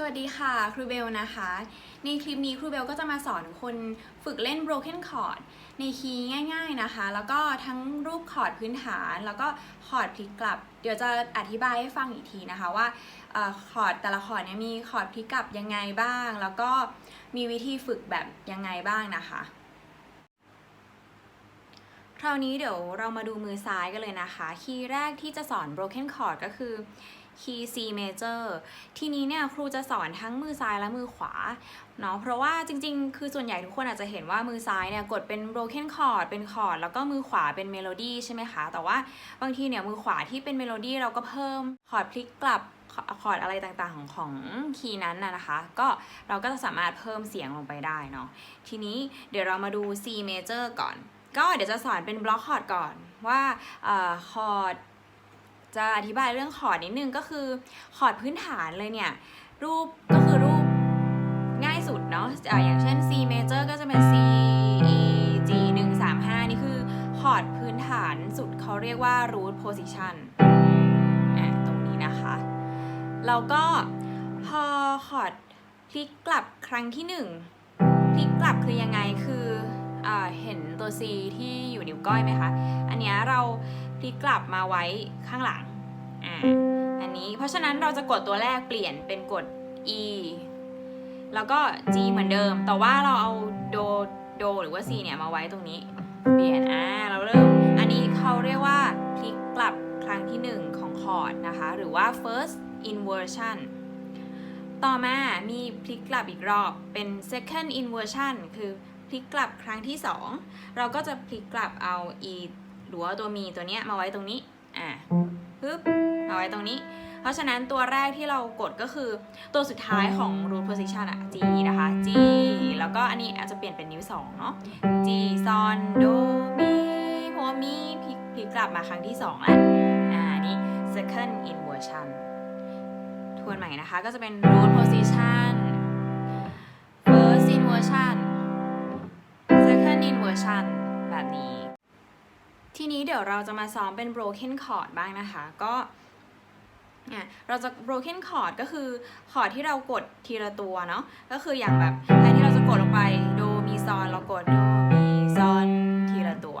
สวัสดีค่ะครูเบลนะคะ ในคลิปนี้ครูเบลก็จะมาสอนคนฝึกเล่น broken chord ในคีย์ง่ายๆนะคะ แล้วก็ทั้งรูปคอร์ดพื้นฐาน แล้วก็คอร์ดพลิกกลับ เดี๋ยวจะอธิบายให้ฟังอีกทีนะคะว่าคอร์ดแต่ละคอร์ดเนี่ยมีคอร์ดพลิกกลับยังไงบ้าง แล้วก็มีวิธีฝึกแบบยังไงบ้างนะคะ คราวนี้เดี๋ยวเรามาดูมือซ้ายกันเลยนะคะ คีย์แรกที่จะสอน broken chord ก็คือ คีย์ C major ทีนี้เนี่ยครูจะสอนทั้งมือซ้ายและมือขวาเนาะเพราะว่าจริงๆ คือส่วนใหญ่ทุกคนอาจจะเห็นว่ามือซ้ายเนี่ยกดเป็น broken chord เป็นคอร์ดแล้วก็มือขวาเป็นเมโลดี้ใช่ไหมคะ แต่ว่าบางทีเนี่ยมือขวาที่เป็นเมโลดี้เราก็เพิ่มคอร์ดพลิกกลับคอร์ดอะไรต่างๆ ของของคีย์นั้นนะนะคะ ก็เราก็จะสามารถเพิ่มเสียงลงไปได้เนาะทีนี้เดี๋ยวเรามาดู C major ก่อน ก็เดี๋ยวจะสอนเป็นบล็อกคอร์ดก่อนว่าคอร์ด จะอธิบายเรื่องคอร์ดนิดนึงก็คือคอร์ดพื้นฐานเลยเนี่ย รูปก็คือรูปง่ายสุดเนาะอย่างเช่น C major ก็จะเป็น C E G 1 3 5 นี่คือคอร์ดพื้นฐานสุดเขาเรียกว่า root position ตรงนี้นะคะ แล้วก็พอคอร์ดพลิกกลับครั้งที่หนึ่งพลิกกลับคือยังไงคืออเห็นตัว C ที่อยู่นิ้วก้อยไหมคะ อันนี้เรา พลิกกลับมาไว้ข้างหลังอ่าอันนี้เพราะฉะนั้นเราจะกดตัวแรกเปลี่ยนเป็นกด E แล้วก็ G เหมือนเดิม แต่ว่าเราเอาโดโดหรือว่า C เนี่ยมาไว้ตรงนี้ เปลี่ยน อ่า เราเริ่ม อันนี้เขาเรียกว่าพลิกกลับครั้งที่ 1 ของคอร์ดนะคะ หรือว่า first inversion ต่อมา มีพลิกกลับอีกรอบ เป็น second inversion คือพลิกกลับครั้งที่ 2 เราก็จะพลิกกลับเอา e หรือว่าตัวมีตัวเนี้ยมาไว้ตรงนี้อ่าปึ๊บมาไว้ตรงนี้ เพราะฉะนั้นตัวแรกที่เรากดก็คือตัวสุดท้ายของ root position อะ G นะคะ G แล้วก็อันนี้อาจจะเปลี่ยนเป็นนิ้ว2เนาะ G ซอนโดมีเพราะมีพลิกกลับมาครั้งที่2แล้วอ่านนี่ second inversion ทวนใหม่นะคะก็จะเป็น root position first inversion second inversion แบบนี้ ทีนี้เดี๋ยวเราจะมาซ้อมเป็น broken chord บ้างนะคะ ก็อะเราจะ broken chord ก็คือคอร์ดที่เรากดทีละตัวเนาะ ก็คืออย่างแบบแทนที่เราจะกดลงไปโดมีซอนเรากดโดมีซอนทีละตัว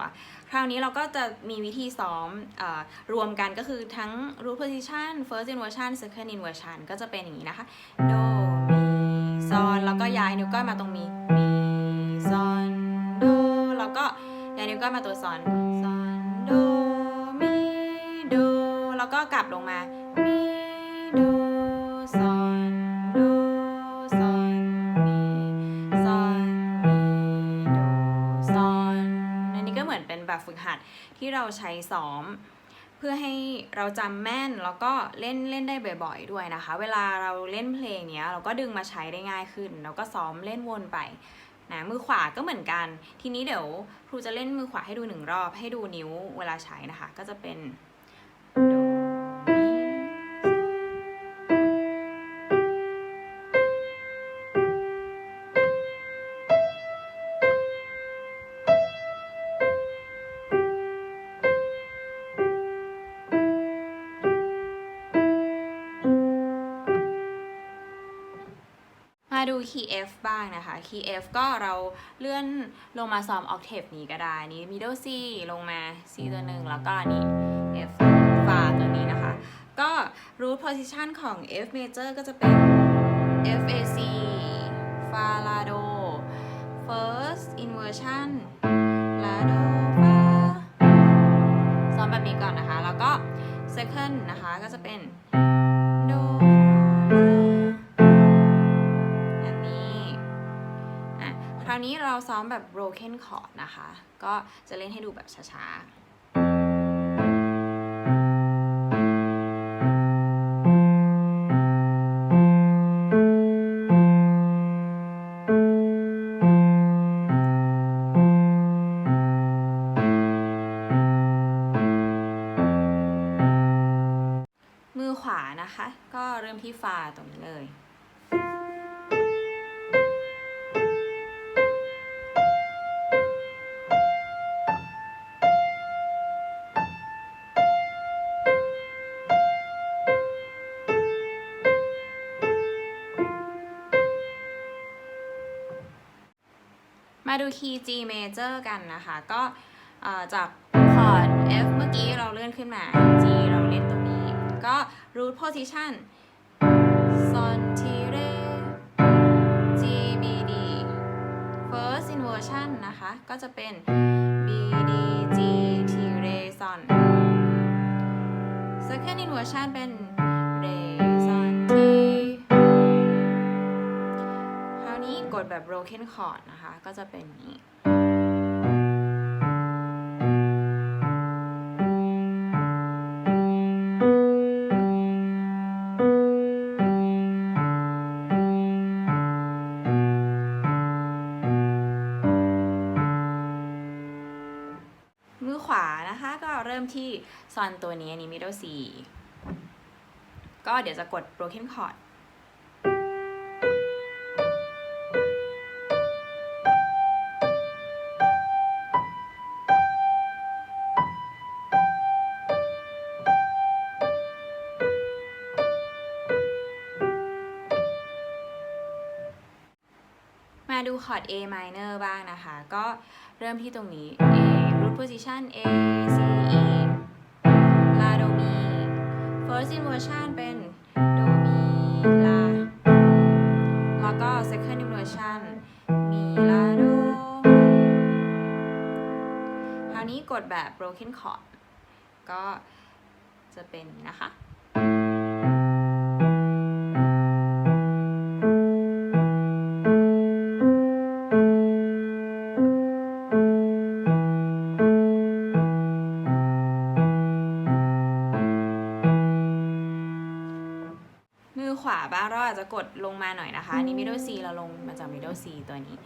คราวนี้เราก็จะมีวิธีซ้อมเออรวมกันก็คือทั้ง root position first inversion second inversion ก็จะเป็นอย่างนี้นะคะ โดมีซอนแล้วก็ย้ายนิ้วก้อยมาตรงมีมี นิ้วก้อยมาตัวซอนซอนโดมีโดแล้วก็กลับลงมามีโดซอนโดซอนมีซอนมีโดซอนอันนี้ก็เหมือนเป็นแบบฝึกหัดที่เราใช้ซ้อมเพื่อให้เราจำแม่นแล้วก็เล่นเล่นได้บ่อยๆ ด้วยนะคะ เวลาเราเล่นเพลงเนี้ยเราก็ดึงมาใช้ได้ง่ายขึ้น แล้วก็ซ้อมเล่นวนไป นะมือขวาก็เหมือนกัน ทีนี้เดี๋ยวครูจะเล่นมือขวาให้ดูหนึ่งรอบให้ดูนิ้วเวลาใช้นะคะ ก็จะเป็น คีย์ F บ้างนะคะ คีย์ F ก็เราเลื่อนลงมาซ้อมออกเทปนี้ก็ได้ นี่ middle C ลงมา C ตัวหนึ่งแล้วก็นนี้ F ฟาตัวนี้นะคะ ก็ root position ของ F major ก็จะเป็น F A C ฟาลาโด first inversion ลาโดฟาซ้อมแบบนี้ก่อนนะคะ แล้วก็ second นะคะก็จะเป็น เราซ้อมแบบ broken chord นะคะ ก็จะเล่นให้ดูแบบช้าๆมือขวานะคะ ก็เริ่มที่ฟาตรงนี้เลย มาดูคีย์ G major กันนะคะ ก็จากคอร์ด F เมื่อกี้เราเลื่อนขึ้นมา G เราเล่นตรงนี้ ก็ root position son ti re G B D first inversion นะคะ ก็จะเป็น B D G T re son second inversion เป็น แบบ broken chord นะคะ ก็จะเป็นอย่างนี้ มือขวานะคะก็เริ่มที่ซอนตัวนี้อันนี้ middle C ก็เดี๋ยวจะกด broken chord คอร์ด A minor บ้างนะคะ ก็เริ่มที่ตรงนี้ A root position A C E La Do Mi first inversion เป็น Do Mi La แล้วก็ second inversion Mi La Do คราวนี้กดแบบ broken chord ก็จะเป็นนะคะ ขวาบ้างเราอาจจะกดลงมาหน่อยนะคะ อันนี้ middle C เราลงมาจาก middle C ตัวนี้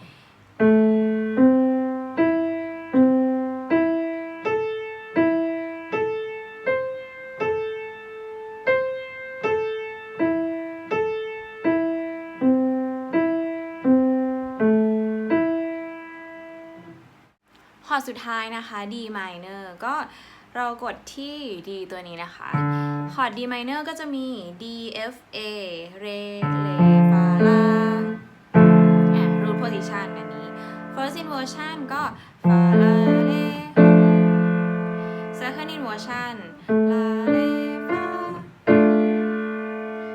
คอร์ดสุดท้ายนะคะ D minor ก็เรากดที่ D ตัวนี้นะคะ คอร์ด D minor ก็จะมี D F A Re Le Fa La อะ root position อันนี้ first inversion ก็ Fa La Le second inversion La Le Fa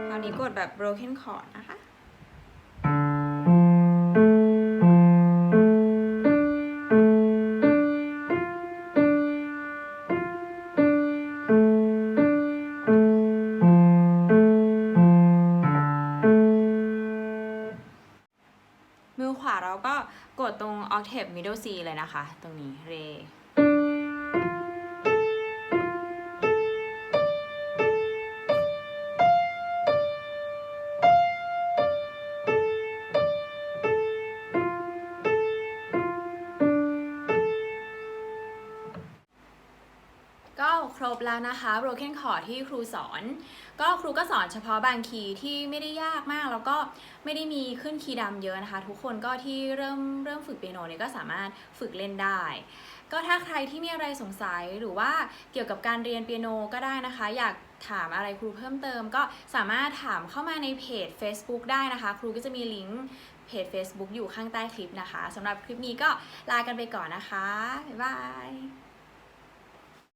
คราวนี้กดแบบ broken chord นะคะ รง octave middle C เลยนะคะ ตรงนี้ re บแล้วนะคะ broken chord ที่ครูสอน ก็ครูก็สอนเฉพาะบางคีย์ที่ไม่ได้ยากมาก แล้วก็ไม่ได้มีขึ้นคีย์ดำเยอะนะคะ ทุกคนก็ที่เริ่มเริ่มฝึกเปียโนเนี่ยก็สามารถฝึกเล่นได้ ก็ถ้าใครที่มีอะไรสงสัยหรือว่าเกี่ยวกับการเรียนเปียโนก็ได้นะคะ อยากถามอะไรครูเพิ่มเติม ก็สามารถถามเข้ามาในเพจ Facebook ได้นะคะ ครูก็จะมีลิงก์เพจ Facebook อยู่ข้างใต้คลิปนะคะสำหรับคลิปนี้ก็ลากันไปก่อนนะคะ บ๊ายบาย